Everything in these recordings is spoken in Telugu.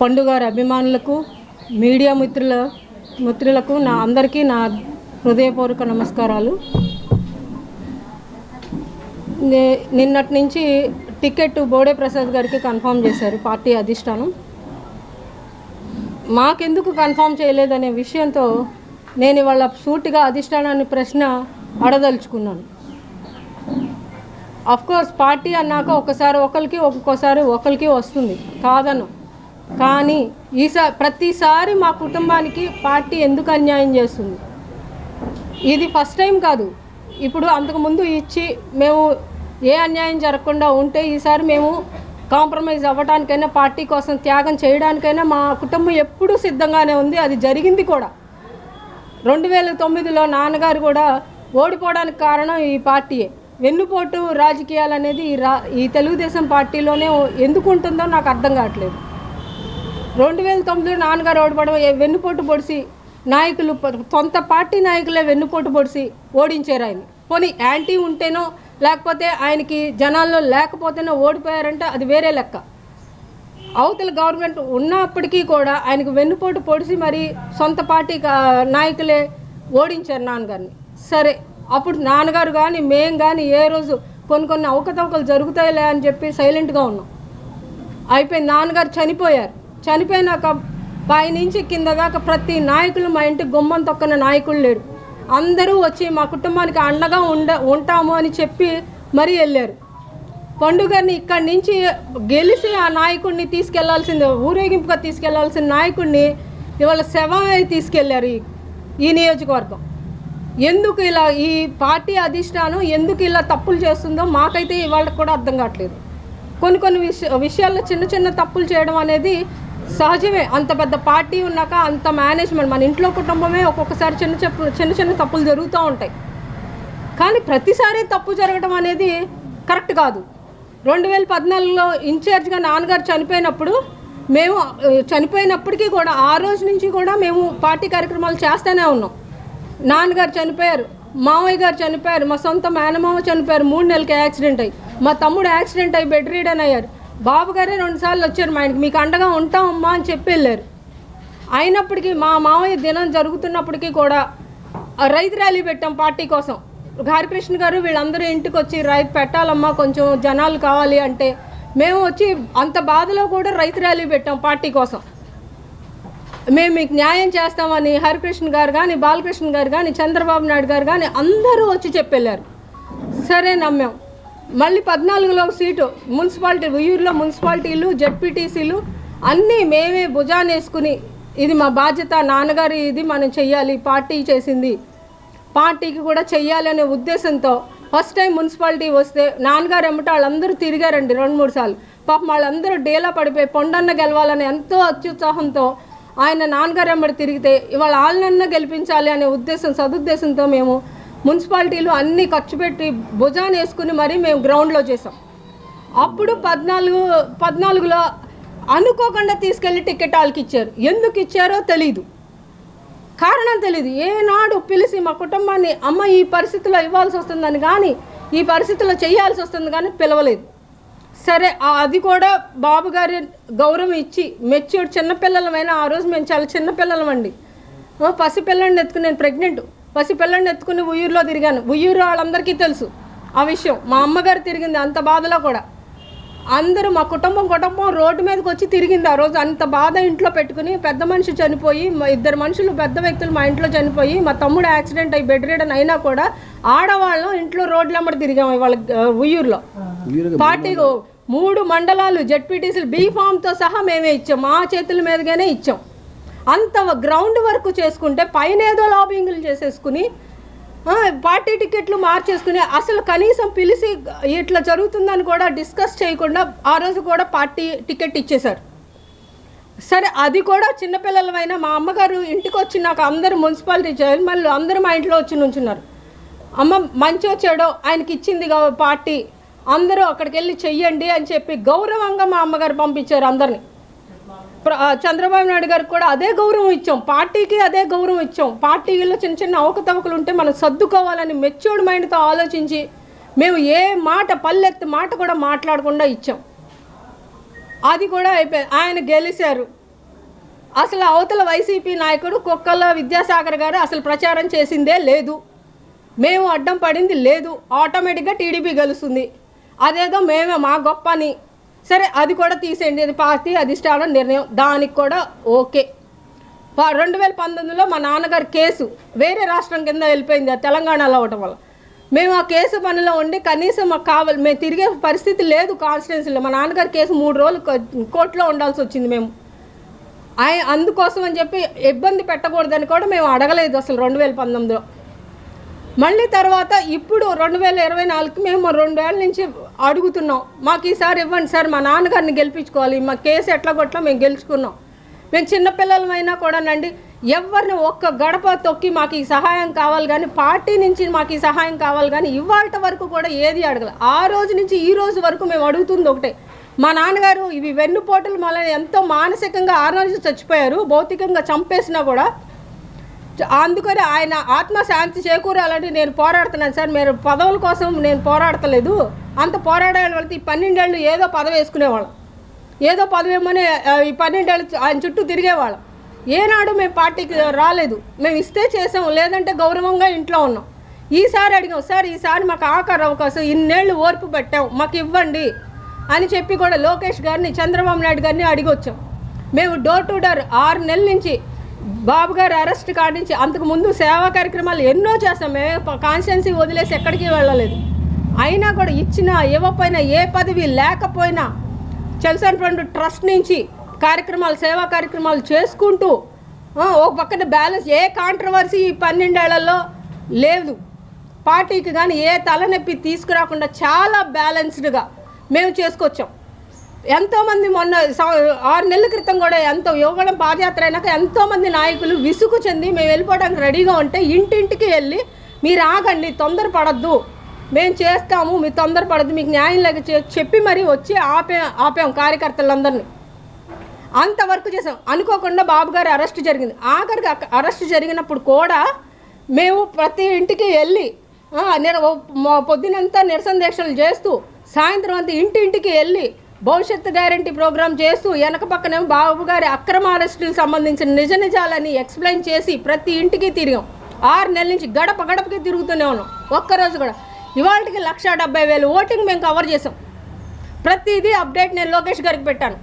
పండుగారి అభిమానులకు మీడియా మిత్రుల మిత్రులకు నా అందరికీ నా హృదయపూర్వక నమస్కారాలు. నే- నిన్నటి నుంచి టికెట్ బోడే ప్రసాద్ గారికి కన్ఫర్మ్ చేశారు పార్టీ అధిష్టానం. మాకెందుకు కన్ఫామ్ చేయలేదనే విషయంతో నేను ఇవాళ సూటిగా అధిష్టానాన్ని ప్రశ్న అడదలుచుకున్నాను. అఫ్కోర్స్ పార్టీ అన్నాక ఒకసారి ఒకరికి ఒక్కొక్కసారి ఒకరికి వస్తుంది. కాదను కానీ ఈసా ప్రతిసారి మా కుటుంబానికి పార్టీ ఎందుకు అన్యాయం చేస్తుంది? ఇది ఫస్ట్ టైం కాదు. ఇప్పుడు అంతకుముందు ఇచ్చి మేము ఏ అన్యాయం జరగకుండా ఉంటే ఈసారి మేము కాంప్రమైజ్ అవ్వడానికైనా పార్టీ కోసం త్యాగం చేయడానికైనా మా కుటుంబం ఎప్పుడూ సిద్ధంగానే ఉంది. అది జరిగింది కూడా. రెండు వేల తొమ్మిదిలో నాన్నగారు కూడా ఓడిపోవడానికి కారణం ఈ పార్టీయే. వెన్నుపోటు రాజకీయాలు అనేది ఈ రా ఈ తెలుగుదేశం పార్టీలోనే ఎందుకు ఉంటుందో నాకు అర్థం కావట్లేదు. రెండు వేల తొమ్మిదిలో నాన్నగారు ఓడిపోవడం వెన్నుపోటు పొడిసి నాయకులు సొంత పార్టీ నాయకులే వెన్నుపోటు పొడిసి ఓడించారు ఆయన. పోనీ యాంటీ ఉంటేనో లేకపోతే ఆయనకి జనాల్లో లేకపోతేనో ఓడిపోయారంటే అది వేరే లెక్క. అవతల గవర్నమెంట్ ఉన్నప్పటికీ కూడా ఆయనకు వెన్నుపోటు పొడిసి మరి సొంత పార్టీ నాయకులే ఓడించారు నాన్నగారిని. సరే అప్పుడు నాన్నగారు కానీ మేం కానీ ఏ రోజు కొన్ని కొన్ని అవకతవకలు జరుగుతాయిలే అని చెప్పి సైలెంట్గా ఉన్నాం. అయిపోయింది నాన్నగారు చనిపోయారు. చనిపోయినాక పై నుంచి కింద దాకా ప్రతి నాయకులు మా ఇంటి గుమ్మం తొక్కన నాయకులు లేడు అందరూ వచ్చి మా కుటుంబానికి అండగా ఉండ ఉంటాము అని చెప్పి మరీ వెళ్ళారు. పండుగని ఇక్కడి నుంచి గెలిచి ఆ నాయకుడిని తీసుకెళ్ళాల్సింది ఊరేగింపుగా తీసుకెళ్ళాల్సిన నాయకుడిని ఇవాళ శవమే తీసుకెళ్ళారు ఈ ఈ నియోజకవర్గం. ఎందుకు ఇలా ఈ పార్టీ అధిష్టానం ఎందుకు ఇలా తప్పులు చేస్తుందో మాకైతే ఇవాళ కూడా అర్థం కావట్లేదు. కొన్ని కొన్ని విష విషయాల్లో చిన్న చిన్న తప్పులు చేయడం అనేది సహజమే. అంత పెద్ద పార్టీ ఉన్నాక అంత మేనేజ్మెంట్ మన ఇంట్లో కుటుంబమే ఒక్కొక్కసారి చిన్న చెప్పు చిన్న చిన్న తప్పులు జరుగుతూ ఉంటాయి. కానీ ప్రతిసారి తప్పు జరగడం అనేది కరెక్ట్ కాదు. రెండు వేల పద్నాలుగులో ఇన్ఛార్జ్గా నాన్నగారు చనిపోయినప్పుడు మేము చనిపోయినప్పటికీ కూడా ఆ రోజు నుంచి కూడా మేము పార్టీ కార్యక్రమాలు చేస్తూనే ఉన్నాం. నాన్నగారు చనిపోయారు మామయ్య గారు చనిపోయారు మా సొంత మేనమామ చనిపోయారు మూడు నెలలకి యాక్సిడెంట్ అయ్యి. మా తమ్ముడు యాక్సిడెంట్ అయ్యి బెడ్ రీడన్ అయ్యారు. బాబు గారే రెండుసార్లు వచ్చారు మా ఇంటికి. మీకు అండగా ఉంటామమ్మా అని చెప్పి వెళ్ళారు. అయినప్పటికీ మా మామయ్య దినం జరుగుతున్నప్పటికీ కూడా రైతు ర్యాలీ పెట్టాం పార్టీ కోసం. హరికృష్ణ గారు వీళ్ళందరూ ఇంటికి వచ్చి రైతు పెట్టాలమ్మా కొంచెం జనాలు కావాలి అంటే మేము వచ్చి అంత బాధలో కూడా రైతు ర్యాలీ పెట్టాం పార్టీ కోసం. మేము మీకు న్యాయం చేస్తామని హరికృష్ణ గారు కానీ బాలకృష్ణ గారు కానీ చంద్రబాబు నాయుడు గారు కానీ అందరూ వచ్చి చెప్పెళ్ళారు సరే నమ్మాం. మళ్ళీ పద్నాలుగులో సీటు. మున్సిపాలిటీ ఉయ్యూరులో మున్సిపాలిటీలు జడ్పీటీసీలు అన్నీ మేమే భుజాన్ని వేసుకుని ఇది మా బాధ్యత నాన్నగారి ఇది మనం చెయ్యాలి పార్టీ చేసింది. పార్టీకి కూడా చెయ్యాలి అనే ఉద్దేశంతో ఫస్ట్ టైం మున్సిపాలిటీ వస్తే నాన్నగారు ఎమ్మట వాళ్ళందరూ తిరిగారండి రెండు మూడు సార్లు. పాపం వాళ్ళందరూ డేలా పడిపోయి పొండన్న గెలవాలని ఎంతో అత్యుత్సాహంతో ఆయన నాన్నగారు ఎమ్మడి తిరిగితే ఇవాళ వాళ్ళనన్నా గెలిపించాలి అనే ఉద్దేశం సదుద్దేశంతో మేము మున్సిపాలిటీలు అన్నీ ఖర్చు పెట్టి భుజాన్ని వేసుకుని మరీ మేము గ్రౌండ్లో చేసాం అప్పుడు పద్నాలుగు పద్నాలుగులో అనుకోకుండా తీసుకెళ్ళి టికెట్ వాళ్ళకి ఇచ్చారు. ఎందుకు ఇచ్చారో తెలీదు. కారణం తెలియదు ఏనాడు పిలిచి మా కుటుంబాన్ని అమ్మ ఈ పరిస్థితిలో ఇవ్వాల్సి వస్తుందని కానీ ఈ పరిస్థితిలో చేయాల్సి వస్తుంది కానీ పిలవలేదు. సరే అది కూడా బాబు గారి గౌరవం ఇచ్చి మెచ్యూర్డ్ చిన్నపిల్లలమైనా ఆ రోజు మేము చాలా చిన్నపిల్లలమండి. పసిపిల్లని ఎత్తుకుని నేను ప్రెగ్నెంట్. పసిపిల్లని ఎత్తుకుని ఉయ్యూరులో తిరిగాను. ఉయ్యూరు వాళ్ళందరికీ తెలుసు ఆ విషయం. మా అమ్మగారు తిరిగింది అంత బాధలో కూడా. అందరూ మా కుటుంబం కుటుంబం రోడ్డు మీదకి వచ్చి తిరిగింది ఆ రోజు. అంత బాధ ఇంట్లో పెట్టుకుని పెద్ద మనిషి చనిపోయి మా ఇద్దరు మనుషులు పెద్ద వ్యక్తులు మా ఇంట్లో చనిపోయి మా తమ్ముడు యాక్సిడెంట్ అయ్యి బెడ్ రీడన్ అయినా కూడా ఆడవాళ్ళం ఇంట్లో రోడ్లమ్మడి తిరిగాం ఇవాళ ఆ, ఉయ్యూరులో. పార్టీ మూడు మండలాలు జడ్పీటీసీలు బీ ఫామ్తో సహా మేమే ఇచ్చాం. మా చేతుల మీదుగానే ఇచ్చాం. అంత గ్రౌండ్ వర్క్ చేసుకుంటే పైన ఏదో లాబింగ్లు చేసేసుకుని పార్టీ టికెట్లు మార్చేసుకుని అసలు కనీసం పిలిచి ఇట్లా జరుగుతుందని కూడా డిస్కస్ చేయకుండా ఆ రోజు కూడా పార్టీ టికెట్ ఇచ్చేశారు. సరే అది కూడా చిన్నపిల్లలమైనా మా అమ్మగారు ఇంటికి వచ్చి నాకు అందరు మున్సిపాలిటీ చైర్మన్లు అందరూ మా ఇంట్లో వచ్చి నుంచున్నారు. అమ్మ మంచి వచ్చాడో ఆయనకి ఇచ్చింది పార్టీ అందరూ అక్కడికి వెళ్ళి చెయ్యండి అని చెప్పి గౌరవంగా మా అమ్మగారు పంపించారు అందరినీ. చంద్రబాబు నాయుడు గారికి కూడా అదే గౌరవం ఇచ్చాం. పార్టీకి అదే గౌరవం ఇచ్చాం. పార్టీలో చిన్న చిన్న అవకతవకలు ఉంటే మనం సర్దుకోవాలని మెచ్యూర్డ్ మైండ్తో ఆలోచించి మేము ఏ మాట పల్లెత్తి మాట కూడా మాట్లాడకుండా ఇచ్చాం. అది కూడా అయిపోయింది ఆయన గెలిచారు. అసలు అవతల వైసీపీ నాయకుడు కుక్కల విద్యాసాగర్ గారు అసలు ప్రచారం చేసిందే లేదు. మేము అడ్డం పడింది లేదు. ఆటోమేటిక్గా టీడీపీ గెలుస్తుంది. అదేదో మేమే మా గొప్ప అని సరే అది కూడా తీసేయండి. అది పార్టీ అధిష్టానం నిర్ణయం. దానికి కూడా ఓకే. రెండు వేల పంతొమ్మిదిలో మా నాన్నగారి కేసు వేరే రాష్ట్రం కింద వెళ్ళిపోయింది అది తెలంగాణలో అవటం వల్ల. మేము ఆ కేసు పనిలో ఉండి కనీసం మాకు కావాలి మేము తిరిగే పరిస్థితి లేదు కాన్స్టిట్యున్సీలో. మా నాన్నగారి కేసు మూడు రోజులు కోర్టులో ఉండాల్సి వచ్చింది మేము. ఆయన అందుకోసం అని చెప్పి ఇబ్బంది పెట్టకూడదని కూడా మేము అడగలేదు అసలు రెండు వేల పంతొమ్మిదిలో. మళ్ళీ తర్వాత ఇప్పుడు రెండు వేల ఇరవై నాలుగుకి మేము రెండు వేల నుంచి అడుగుతున్నాం మాకు ఈసారి ఇవ్వండి సార్ మా నాన్నగారిని గెలిపించుకోవాలి మా కేసు ఎట్లా కొట్లా మేము గెలుచుకున్నాం. మేము చిన్నపిల్లలమైనా కూడానండి ఎవరిని ఒక్క గడప తొక్కి మాకు ఈ సహాయం కావాలి కానీ పార్టీ నుంచి మాకు ఈ సహాయం కావాలి కానీ ఇవాళ వరకు కూడా ఏది అడగల. ఆ రోజు నుంచి ఈ రోజు వరకు మేము అడుగుతుంది ఒకటే. మా నాన్నగారు ఇవి వెన్నుపోటలు మళ్ళీ ఎంతో మానసికంగా ఆరోజు చచ్చిపోయారు భౌతికంగా చంపేసినా కూడా అందుకని ఆయన ఆత్మశాంతి చేకూరాలంటే నేను పోరాడుతున్నాను సార్. మీరు పదవుల కోసం నేను పోరాడతలేదు. అంత పోరాడే వాళ్ళకి ఈ పన్నెండేళ్ళు ఏదో పదవి వేసుకునేవాళ్ళం. ఏదో పదవి ఏమని ఈ పన్నెండేళ్ళు ఆయన చుట్టూ తిరిగేవాళ్ళం. ఏనాడు మేము పార్టీకి రాలేదు. మేము ఇస్తే చేసాం లేదంటే గౌరవంగా ఇంట్లో ఉన్నాం. ఈసారి అడిగాం సార్ ఈసారి మాకు ఆఖరి అవకాశం ఇన్నేళ్ళు ఓర్పు పెట్టాం మాకు ఇవ్వండి అని చెప్పి కూడా లోకేష్ గారిని చంద్రబాబు నాయుడు గారిని అడిగొచ్చాం. మేము డోర్ టు డోర్ ఆరు నెలల నుంచి బాబు గారు అరెస్ట్ కాడి నుంచి అంతకు ముందు సేవా కార్యక్రమాలు ఎన్నో చేస్తాం. మేము కాన్స్టిట్యున్సీ వదిలేసి ఎక్కడికి వెళ్ళలేదు. అయినా కూడా ఇచ్చిన ఇవ్వకపోయినా ఏ పదవి లేకపోయినా చల్సన్ ఫండ్ ట్రస్ట్ నుంచి కార్యక్రమాలు సేవా కార్యక్రమాలు చేసుకుంటూ ఒక పక్కన బ్యాలెన్స్ ఏ కాంట్రవర్సీ ఈ పన్నెండేళ్ళలో లేదు. పార్టీకి కానీ ఏ తలనొప్పి తీసుకురాకుండా చాలా బ్యాలెన్స్డ్గా మేము చేసుకొచ్చాం. ఎంతోమంది మొన్న ఆరు నెలల క్రితం కూడా ఎంతో యువగడం పాదయాత్ర అయినాక ఎంతోమంది నాయకులు విసుగు చెంది మేము వెళ్ళిపోవడానికి రెడీగా ఉంటే ఇంటింటికి వెళ్ళి మీరు ఆగండి తొందరపడద్దు. మేము చేస్తాము మీరు తొందరపడద్దు. మీకు న్యాయం లేక చె- చెప్పి మరీ వచ్చి ఆపే ఆపాం కార్యకర్తలందరినీ. అంతవరకు చేసాం. అనుకోకుండా బాబు గారి అరెస్ట్ జరిగింది. ఆఖరికి అక్క- అరెస్ట్ జరిగినప్పుడు కూడా మేము ప్రతి ఇంటికి వెళ్ళి నేను పొద్దునంతా నిరసన దీక్షలు చేస్తూ సాయంత్రం అంతా ఇంటి ఇంటికి వెళ్ళి భవిష్యత్తు గ్యారంటీ ప్రోగ్రాం చేస్తూ వెనక పక్కనే బాబు గారి అక్రమ అరెస్టులకు సంబంధించిన నిజ నిజాలని ఎక్స్ప్లెయిన్ చేసి ప్రతి ఇంటికి తిరిగాం. ఆరు నెలల నుంచి గడప గడపకి తిరుగుతూనే ఉన్నాం. ఒక్కరోజు కూడా. ఇవాళకి లక్ష డెబ్బై వేలు ఓటింగ్ మేము కవర్ చేసాం. ప్రతిదీ అప్డేట్ నేను లోకేష్ గారికి పెట్టాను.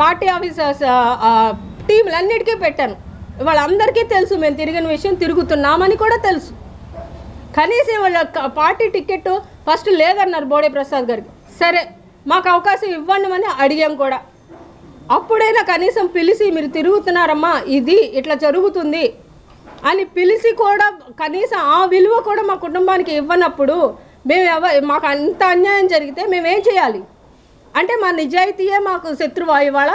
పార్టీ ఆఫీసర్స్ టీంలన్నిటికీ పెట్టాను. వాళ్ళందరికీ తెలుసు మేము తిరిగిన విషయం తిరుగుతున్నామని కూడా తెలుసు. కనీసం వాళ్ళ పార్టీ టికెట్ ఫస్ట్ లేదన్నారు బోడే ప్రసాద్ గారికి. సరే. మాకు అవకాశం ఇవ్వండి అని అడిగాం కూడా. అప్పుడైనా కనీసం పిలిచి మీరు తిరుగుతున్నారమ్మా ఇది ఇట్లా జరుగుతుంది అని పిలిచి కూడా కనీసం ఆ విలువ కూడా మా కుటుంబానికి ఇవ్వనప్పుడు మేము ఎవ మాకు అంత అన్యాయం జరిగితే మేమేం చేయాలి? అంటే మా నిజాయితీయే మాకు శత్రువా ఇవాళ?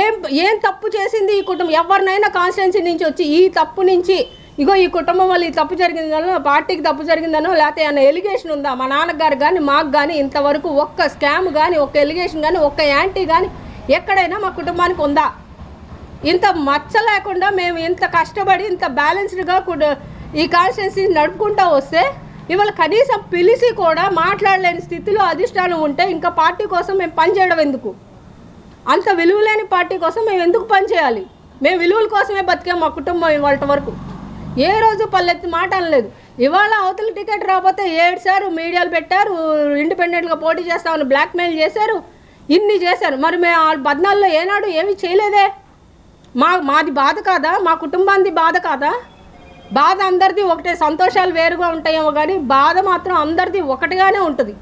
ఏం ఏం తప్పు చేసింది ఈ కుటుంబం? ఎవరినైనా కాన్స్టిట్యున్సీ నుంచి వచ్చి ఈ తప్పు నుంచి ఇగో ఈ కుటుంబం వల్ల ఈ తప్పు జరిగిందనో పార్టీకి తప్పు జరిగిందనో లేకపోతే ఏమైనా ఎలిగేషన్ ఉందా? మా నాన్నగారు కానీ మాకు కానీ ఇంతవరకు ఒక్క స్కామ్ కానీ ఒక్క ఎలిగేషన్ కానీ ఒక్క యాంటీ కానీ ఎక్కడైనా మా కుటుంబానికి ఉందా? ఇంత మచ్చ లేకుండా మేము ఇంత కష్టపడి ఇంత బ్యాలెన్స్డ్గా కూడా ఈ కాన్స్టిట్యున్సీ నడుపుకుంటూ వస్తే ఇవాళ కనీసం పిలిచి కూడా మాట్లాడలేని స్థితిలో అధిష్టానం ఉంటే ఇంకా పార్టీ కోసం మేము పనిచేయడం ఎందుకు? అంత విలువలేని పార్టీ కోసం మేము ఎందుకు పనిచేయాలి మేము విలువల కోసమే బతికాం మా కుటుంబం ఇవాళ వరకు. ఏ రోజు పల్లెత్తి మాట అనలేదు. ఇవాళ అవతల టికెట్ రాకపోతే ఏడ్చారు మీడియాలు పెట్టారు ఇండిపెండెంట్గా పోటీ చేస్తామని బ్లాక్మెయిల్ చేశారు ఇన్ని చేశారు. మరి మేము ఆ బద్నాల్లో ఏనాడు ఏమీ చేయలేదే? మా మాది బాధ కాదా? మా కుటుంబానికి బాధ కాదా? బాధ అందరిది ఒకటే సంతోషాలు వేరుగా ఉంటాయేమో కానీ బాధ మాత్రం అందరిది ఒకటిగానే ఉంటుంది.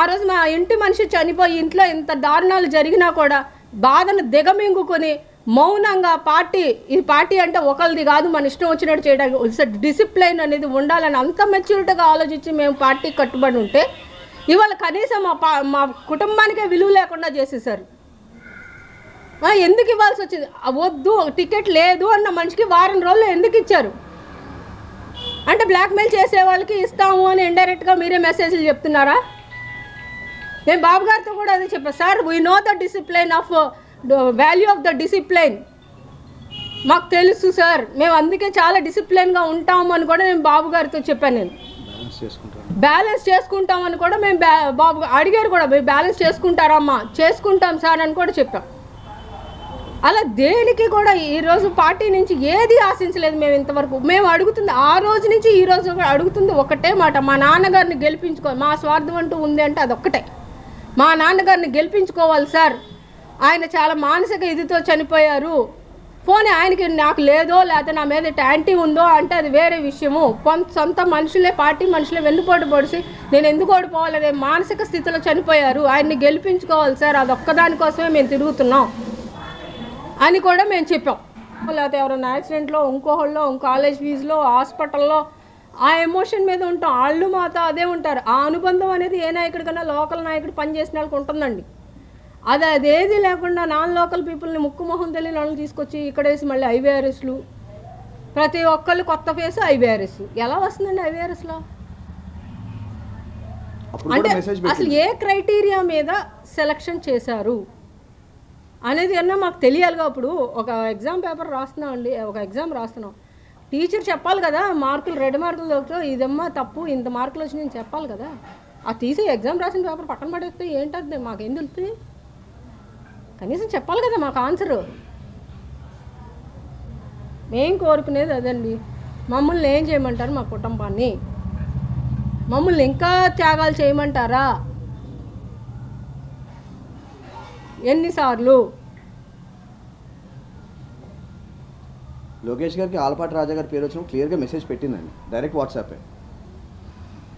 ఆ రోజు మా ఇంటి మనిషి చనిపోయి ఇంట్లో ఇంత దారుణాలు జరిగినా కూడా బాధను దిగమింగుకొని మౌనంగా పార్టీ ఈ పార్టీ అంటే ఒకరిది కాదు మన ఇష్టం వచ్చినట్టు చేయడానికి డిసిప్లైన్ అనేది ఉండాలని అంత మెచ్యూరిటీగా ఆలోచించి మేము పార్టీ కట్టుబడి ఉంటే ఇవాళ కనీసం మా పా మా కుటుంబానికే విలువ లేకుండా చేసేసారు ఎందుకు ఇవ్వాల్సి వచ్చింది? వద్దు టికెట్ లేదు అన్న మనిషికి వారం రోజులు ఎందుకు ఇచ్చారు? అంటే బ్లాక్మెయిల్ చేసే వాళ్ళకి ఇస్తాము అని ఇండైరెక్ట్గా మీరే మెసేజ్లు చెప్తున్నారా? నేను బాబు గారితో కూడా అదే చెప్పాను sir we know the discipline of value of the discipline. మాకు తెలుసు సార్ మేము అందుకే చాలా డిసిప్లైన్గా ఉంటాము అని కూడా నేను బాబు గారితో చెప్పాను నేను. బ్యాలెన్స్ బ్యాలెన్స్ చేసుకుంటామని కూడా మేము బ్యా- బాబు అడిగారు కూడా మీరు బ్యాలెన్స్ చేసుకుంటారమ్మా చేసుకుంటాం సార్ అని కూడా చెప్పాం. అలా దేనికి కూడా ఈరోజు పార్టీ నుంచి ఏది ఆశించలేదు మేము ఇంతవరకు. మేము అడుగుతుంది ఆ రోజు నుంచి ఈ రోజు కూడా అడుగుతుంది ఒకటే మాట మా నాన్నగారిని గెలిపించుకో మా స్వార్థం అంటూ ఉంది అంటే అదొక్కటే. మా నాన్నగారిని గెలిపించుకోవాలి సార్. ఆయన చాలా మానసిక ఇదితో చనిపోయారు. పోనీ ఆయనకి నాకు లేదో లేకపోతే నా మీద యాంటీ ఉందో అంటే అది వేరే విషయము. కొంత సొంత మనుషులే పార్టీ మనుషులే వెన్నుపోటు పొడిసి నేను ఎందుకు ఓడిపోవాలనే మానసిక స్థితిలో చనిపోయారు. ఆయన్ని గెలిపించుకోవాలి సార్. అది ఒక్కదానికోసమే మేము తిరుగుతున్నాం అని కూడా మేము చెప్పాం. లేకపోతే ఎవరైనా యాక్సిడెంట్లో ఇంకోహళ్ళో ఇంకో కాలేజ్ ఫీజులో హాస్పిటల్లో ఆ ఎమోషన్ మీద ఉంటాం. వాళ్ళు మాతో అదే ఉంటారు. ఆ అనుబంధం అనేది ఏ నాయకుడికన్నా లోకల్ నాయకుడు పనిచేసిన వాళ్ళకి ఉంటుందండి. అది అదేది లేకుండా నాన్ లోకల్ పీపుల్ని ముక్కు మొహం తెలియని వాళ్ళని తీసుకొచ్చి ఇక్కడేసి మళ్ళీ ఐవీఆర్ఎస్లు ప్రతి ఒక్కళ్ళు కొత్త ఫేస్ ఐవీఆర్ఎస్ ఎలా వస్తుందండి ఐవీఆర్ఎస్లో అంటే అసలు ఏ క్రైటీరియా మీద సెలక్షన్ చేశారు అనేది అన్నా మాకు తెలియాలిగా అప్పుడు. ఒక ఎగ్జామ్ పేపర్ రాస్తున్నాం అండి. ఒక ఎగ్జామ్ రాస్తున్నాం. టీచర్ చెప్పాలి కదా మార్కులు రెండు మార్కులు దొరికితే ఇదమ్మా తప్పు ఇంత మార్కులు వచ్చి నేను చెప్పాలి కదా. ఆ తీసి ఎగ్జామ్ రాసిన పేపర్ పక్కన పడేస్తే ఏంటది మాకేం తెలుస్తుంది? కనీసం చెప్పాలి కదా మాకు ఆన్సరు. మేం కోరుకునేది అదండి. మమ్మల్ని ఏం చేయమంటారు మా కుటుంబాన్ని? మమ్మల్ని ఇంకా త్యాగాలు చేయమంటారా? ఎన్నిసార్లు? లోకేష్ గారికి ఆలపాటి రాజా గారి పేరు వచ్చిన క్లియర్గా మెసేజ్ పెట్టిందండి. Direct WhatsApp.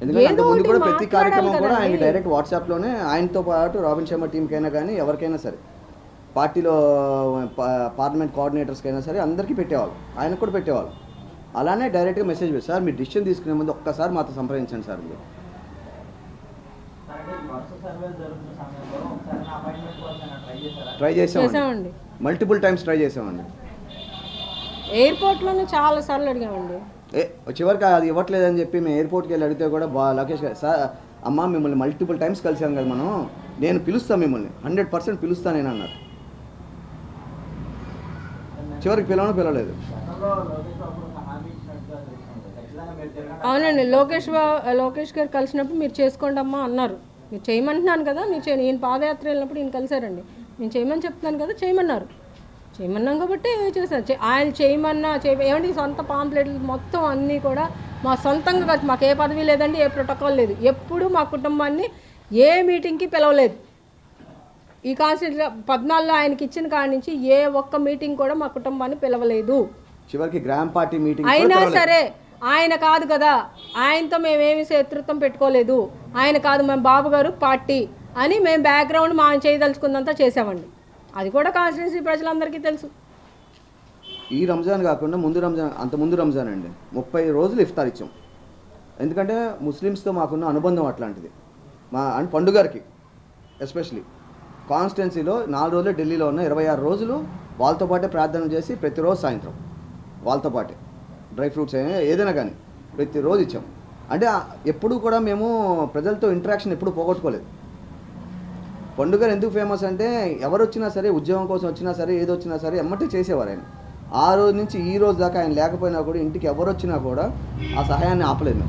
ఎందుకంటే ముందు కూడా ప్రతి కార్యక్రమం కూడా ఆయన. డైరెక్ట్ వాట్సాప్లోనే ఆయనతో పాటు రాబిన్ శర్మ టీంకైనా కానీ ఎవరికైనా సరే. పార్టీలో పార్లమెంట్ కోఆర్డినేటర్స్కైనా సరే అందరికీ పెట్టేవాళ్ళు. ఆయనకు కూడా పెట్టేవాళ్ళు. అలానే డైరెక్ట్గా మెసేజ్ పెట్టి సార్ మీరు డిసిషన్ తీసుకునే ముందు ఒక్కసారి మాతో సంప్రదించండి సార్ మీరు. అంటే వరుస సర్వేలు జరుగుతున్న సమయంలో ఒకసారి నా అపాయింట్మెంట్ కోసం ట్రై చేశారా? ట్రై చేసామండి. మల్టిపుల్ టైమ్స్ ట్రై చేసామండి. ఎయిర్పోర్ట్లోనే చాలా సార్లు అడిగామండి. ఏ చివరికి అది ఇవ్వట్లేదని చెప్పి మేము ఎయిర్పోర్ట్కి వెళ్ళి అడిగితే కూడా బా లోకేష్ గారు సార్ అమ్మ మిమ్మల్ని మల్టిపుల్ టైమ్స్ కలిసాం కదా మనం నేను పిలుస్తాను మిమ్మల్ని. హండ్రెడ్ పర్సెంట్ పిలుస్తాను నేను అన్నారు చివరికి పిలవను పిలవలేదు. అవునండి లోకేష్ లోకేష్ గారు కలిసినప్పుడు మీరు చేసుకోండి అమ్మా అన్నారు. మీరు చేయమంటున్నాను కదా మీరు చేయండి ఈయన పాదయాత్ర వెళ్ళినప్పుడు ఈయన కలిశారండి. నేను చేయమని చెప్తున్నాను కదా చేయమన్నారు. చేయమన్నాం కాబట్టి చేశాను ఆయన చేయమన్నా చేయ ఏమంటే సొంత పాంప్లెట్లు మొత్తం అన్నీ కూడా మా సొంతంగా మాకు ఏ పదవి లేదండి ఏ ప్రోటోకాల్ లేదు. ఎప్పుడూ మా కుటుంబాన్ని ఏ మీటింగ్కి పిలవలేదు. ఈ కాన్స్టిట్యూ పద్నాలుగులో ఆయనకి ఇచ్చిన కాడి నుంచి ఏ ఒక్క మీటింగ్ కూడా మా కుటుంబాన్ని పిలవలేదు. చివరికి గ్రామ్ పార్టీ మీటింగ్ అయినా సరే ఆయన కాదు కదా ఆయనతో మేమేమి శత్రుత్వం పెట్టుకోలేదు. ఆయన కాదు మేము బాబు గారు పార్టీ అని మేము బ్యాక్గ్రౌండ్ మా చేయదలుచుకుందంతా చేసామండి అది కూడా కాన్స్టిట్యున్సీ ప్రజలందరికీ తెలుసు. ఈ రంజాన్ కాకుండా ముందు రంజాన్ అంత ముందు రంజాన్ అండి. ముప్పై రోజులు ఇఫ్తార్ ఇచ్చాం. ఎందుకంటే ముస్లిమ్స్తో మాకున్న అనుబంధం అట్లాంటిది. మా అండ్ పండుగకి ఎస్పెషలీ కాన్స్టిట్యున్సీలో నాలుగు రోజులు ఢిల్లీలో ఉన్న ఇరవై ఆరు రోజులు వాళ్ళతో పాటే ప్రార్థన చేసి ప్రతిరోజు సాయంత్రం వాళ్ళతో పాటే. డ్రై ఫ్రూట్స్ అయినా ఏదైనా కానీ ప్రతిరోజు ఇచ్చాం అంటే ఎప్పుడు ఎప్పుడూ కూడా మేము ప్రజలతో ఇంటరాక్షన్ ఎప్పుడు పోగొట్టుకోలేదు. పండుగలు ఎందుకు ఫేమస్ అంటే ఎవరు వచ్చినా సరే ఉద్యోగం కోసం వచ్చినా సరే ఏది వచ్చినా సరే ఎమ్మటే చేసేవారు ఆయన. ఆ రోజు నుంచి ఈ రోజు దాకా ఆయన లేకపోయినా కూడా ఇంటికి ఎవరు వచ్చినా కూడా ఆ సహాయాన్ని ఆపలేదు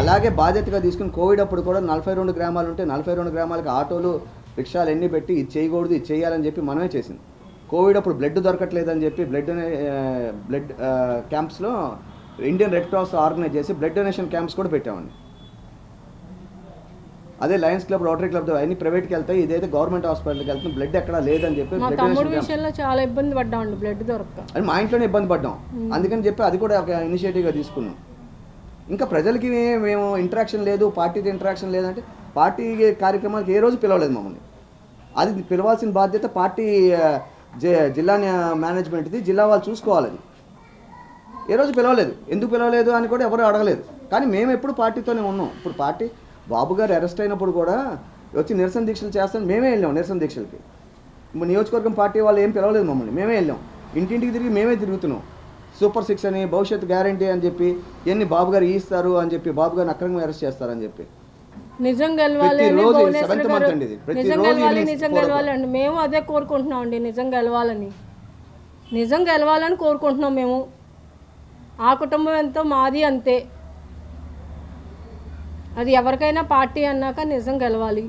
అలాగే బాధ్యతగా తీసుకుని కోవిడ్ అప్పుడు కూడా నలభై రెండు గ్రామాలు ఉంటే నలభై రెండు గ్రామాలకి ఆటోలు రిక్షాలు ఎన్ని పెట్టి ఇది చేయకూడదు ఇది చేయాలని చెప్పి మనమే చేసింది. కోవిడ్ అప్పుడు బ్లడ్ దొరకట్లేదని చెప్పి బ్లడ్ బ్లడ్ క్యాంప్స్లో ఇండియన్ రెడ్ క్రాస్ ఆర్గనైజ్ చేసి బ్లడ్ డొనేషన్ క్యాంప్స్ కూడా పెట్టామండి అదే లయన్స్ క్లబ్ రోటరీ క్లబ్ అన్ని ప్రైవేట్కి వెళ్తాయి ఇదైతే గవర్నమెంట్ హాస్పిటల్కి వెళ్తుంది బ్లడ్ ఎక్కడా లేదని చెప్పి విషయంలో చాలా ఇబ్బంది పడ్డామండి బ్లడ్ దొరక్క. అని మా ఇంట్లోనే ఇబ్బంది పడ్డాం. అందుకని చెప్పి అది కూడా ఒక ఇనిషియేటివ్గా తీసుకున్నాం. ఇంకా ప్రజలకి మేము ఇంటరాక్షన్ లేదు పార్టీతో ఇంటరాక్షన్ లేదంటే పార్టీ కార్యక్రమాలకు ఏ రోజు పిలవలేదు మమ్మల్ని. అది పిలవాల్సిన బాధ్యత పార్టీ జిల్లా మేనేజ్మెంట్ది. జిల్లా వాళ్ళు చూసుకోవాలని. ఏ రోజు పిలవలేదు. ఎందుకు పిలవలేదు అని కూడా ఎవరు అడగలేదు. కానీ మేము ఎప్పుడు పార్టీతోనే ఉన్నాం. ఇప్పుడు పార్టీ బాబు గారు అరెస్ట్ అయినప్పుడు కూడా వచ్చి నిరసన దీక్షలు చేస్తాను. మేమే వెళ్ళాం నిరసన దీక్షలకి. నియోజకవర్గం పార్టీ వాళ్ళు ఏం పిలవలేదు మమ్మల్ని. మేమే వెళ్ళాం. ఇంటింటికి తిరిగి మేమే తిరుగుతున్నాం. సూపర్ సిక్స్ అని భవిష్యత్ గ్యారంటీ అని చెప్పి ఎన్ని బాబు గారు ఇస్తారు అని చెప్పి బాబు గారిని అక్రమంగా అరెస్ట్ చేస్తారని చెప్పి. నిజం గెలవాలి నిజం గెలవాలి నిజం. గెలవాలి అండి. మేము అదే కోరుకుంటున్నాం అండి నిజం గెలవాలని. నిజం గెలవాలని కోరుకుంటున్నాం మేము. ఆ కుటుంబం ఎంతో మాది అంతే. అది ఎవరికైనా పార్టీ అన్నాక నిజం గెలవాలి.